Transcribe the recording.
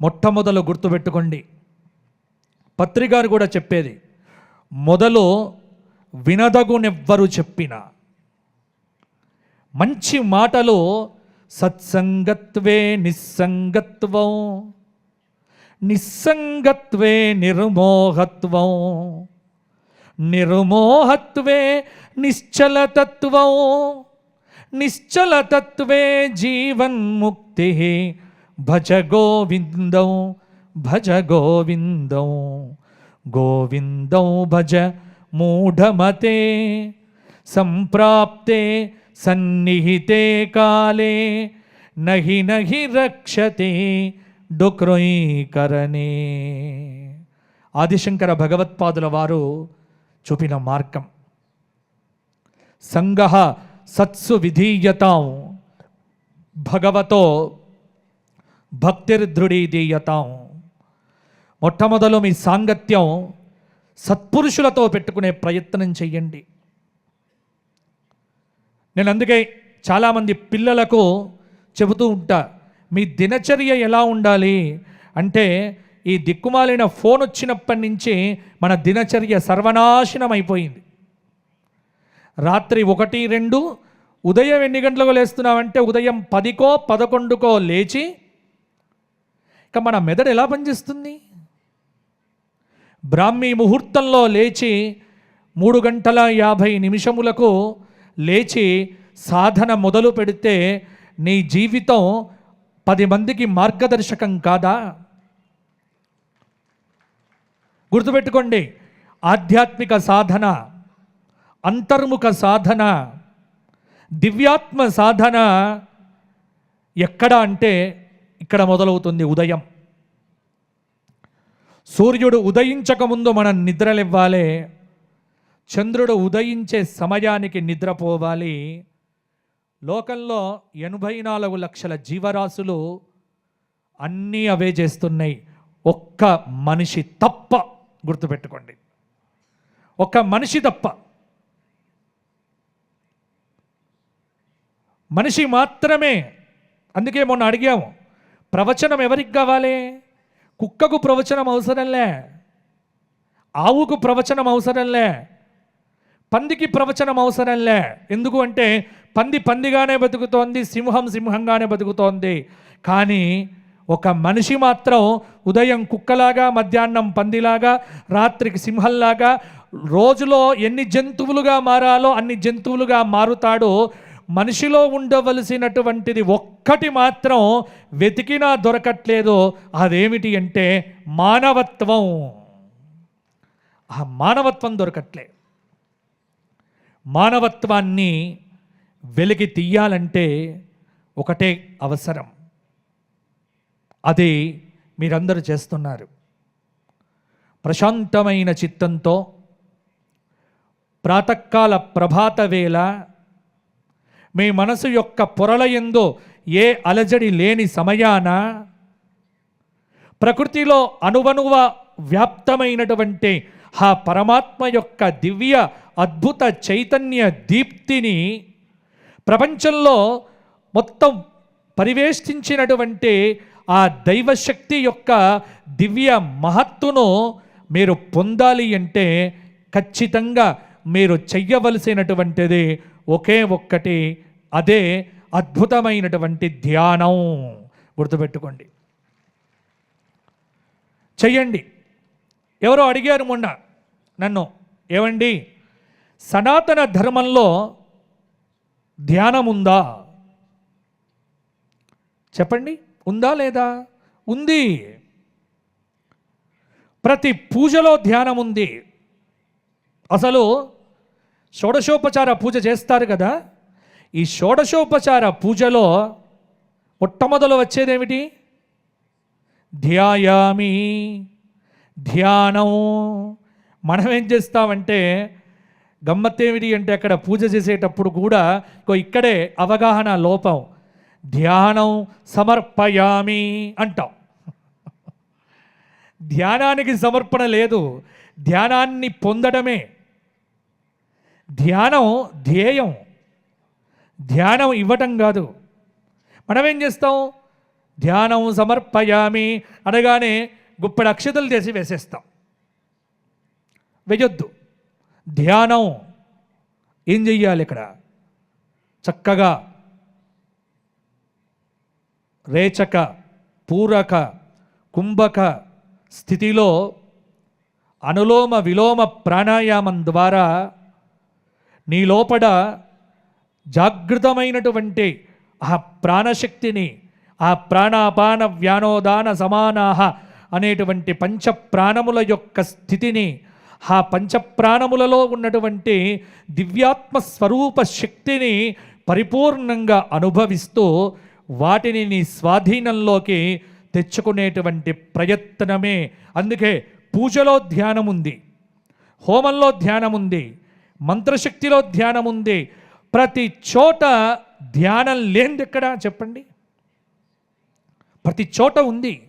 మొట్టమొదలు గుర్తుపెట్టుకోండి. పత్రికారు కూడా చెప్పేది మొదలు వినదగునెవ్వరు చెప్పిన. మంచి మాటలు సత్సంగత్వే నిస్సంగత్వం. నిస్సంగత్వే నిర్మోహత్వం. నిర్మోహత్వే నిశ్చలతత్వం. నిశ్చలతత్వే జీవన్ముక్తి. భజ గోవిందం భజ గోవిందం గోవిందం భజ మూఢమతే సంప్రాప్తే సన్నిహితే కాలే నహి నహి రక్షతే డుక్రొయీకరణే ఆదిశంకర భగవత్పాదుల వారు చూపిన మార్గం. సంగ సత్సు విధీయతాం భగవతో భక్తిర్దృఢీదీయతాం మొట్టమొదలు మీ సాంగత్యం సత్పురుషులతో పెట్టుకునే ప్రయత్నం చెయ్యండి. నేను అందుకే చాలామంది పిల్లలకు చెబుతూ ఉంటా మీ దినచర్య ఎలా ఉండాలి? అంటే ఈ దిక్కుమాలిన ఫోన్ వచ్చినప్పటి నుంచి మన దినచర్య సర్వనాశనం అయిపోయింది రాత్రి ఒకటి రెండు ఉదయం ఎన్ని గంటలకు లేస్తున్నామంటే ఉదయం పదికో పదకొండుకో లేచి ఇక మన మెదడు ఎలా పనిచేస్తుంది? బ్రాహ్మీ ముహూర్తంలో లేచి మూడు గంటల యాభై నిమిషములకు లేచి సాధన మొదలు పెడితే నీ జీవితం పది మందికి మార్గదర్శకం కాదా? గుర్తుపెట్టుకోండి ఆధ్యాత్మిక సాధన అంతర్ముఖ సాధన దివ్యాత్మ సాధన ఎక్కడ అంటే ఇక్కడ మొదలవుతుంది ఉదయం. సూర్యుడు ఉదయించక ముందు మనం నిద్రలివ్వాలి. చంద్రుడు ఉదయించే సమయానికి నిద్రపోవాలి. లోకంలో ఎనభై నాలుగు లక్షల జీవరాశులు అన్నీ అవే చేస్తున్నాయి. ఒక్క మనిషి తప్ప గుర్తుపెట్టుకోండి. ఒక్క మనిషి తప్ప. మనిషి మాత్రమే. అందుకే మొన్న అడిగాము ప్రవచనం ఎవరికి కావాలి? కుక్కకు ప్రవచనం అవసరంలే. ఆవుకు ప్రవచనం అవసరంలే. పందికి ప్రవచనం అవసరంలే. ఎందుకు అంటే పంది పందిగానే బతుకుతోంది సింహం సింహంగానే బతుకుతోంది. కానీ ఒక మనిషి మాత్రం ఉదయం కుక్కలాగా మధ్యాహ్నం పందిలాగా రాత్రికి సింహంలాగా రోజులో ఎన్ని జంతువులుగా మారాలో అన్ని జంతువులుగా మారుతాడో మనిషిలో ఉండవలసినటువంటిది ఒక్కటి మాత్రం వెతికినా దొరకట్లేదు అదేమిటి అంటే మానవత్వం. ఆ మానవత్వం దొరకట్లే మానవత్వాన్ని వెలికి తీయాలంటే ఒకటే అవసరం. అది మీరందరూ చేస్తున్నారు. ప్రశాంతమైన చిత్తంతో ప్రాతకాల ప్రభాత వేళ మీ మనసు యొక్క పొరల పొరలయందు ఏ అలజడి లేని సమయాన ప్రకృతిలో అనువనువ వ్యాప్తమైనటువంటి ఆ పరమాత్మ యొక్క దివ్య అద్భుత చైతన్య దీప్తిని ప్రపంచంలో మొత్తం పరివేష్టించినటువంటి ఆ దైవశక్తి యొక్క దివ్య మహత్తును మీరు పొందాలి అంటే ఖచ్చితంగా మీరు చెయ్యవలసినటువంటిది ఒకే ఒక్కటి అదే అద్భుతమైనటువంటి ధ్యానం. గుర్తుపెట్టుకోండి. చెయ్యండి. ఎవరో అడిగారు మొన్న నన్ను ఏమండి సనాతన ధర్మంలో ధ్యానం ఉందా చెప్పండి ఉందా లేదా? ఉంది. ప్రతి పూజలో ధ్యానం ఉంది అసలు షోడశోపచార పూజ చేస్తారు కదా? ఈ షోడశోపచార పూజలో మొట్టమొదలు వచ్చేదేమిటి? ధ్యాయామి ధ్యానం మనం ఏం చేస్తామంటే గమ్మత్తేమిటి అంటే అక్కడ పూజ చేసేటప్పుడు కూడా ఇక్కడే అవగాహన లోపం. ధ్యానం సమర్పయామి అంటాం. ధ్యానానికి సమర్పణ లేదు. ధ్యానాన్ని పొందడమే. ధ్యానం ధ్యేయం. ధ్యానం ఇవ్వటం కాదు. మనం ఏం చేస్తాం? ధ్యానం సమర్పయామి అనగానే గుప్పెడు అక్షతలు చేసి వేసేస్తాం. వేయొద్దు. ధ్యానం ఏం చెయ్యాలి ఇక్కడ? చక్కగా రేచక పూరక కుంభక స్థితిలో అనులోమ విలోమ ప్రాణాయామం ద్వారా నీ లోపల జాగృతమైనటువంటి ఆ ప్రాణశక్తిని ఆ ప్రాణాపాన వ్యానోదాన సమానాహ అనేటువంటి పంచ ప్రాణముల యొక్క స్థితిని ఆ పంచప్రాణములలో ఉన్నటువంటి దివ్యాత్మ స్వరూప శక్తిని పరిపూర్ణంగా అనుభవిస్తూ వాటిని నీ స్వాధీనంలోకి తెచ్చుకునేటువంటి ప్రయత్నమే. అందుకే పూజలో ధ్యానం ఉంది హోమంలో ధ్యానం ఉంది మంత్రశక్తిలో ధ్యానం ఉంది ప్రతి చోట ధ్యానం లేనిది ఎక్కడా? చెప్పండి. ప్రతి చోట ఉంది.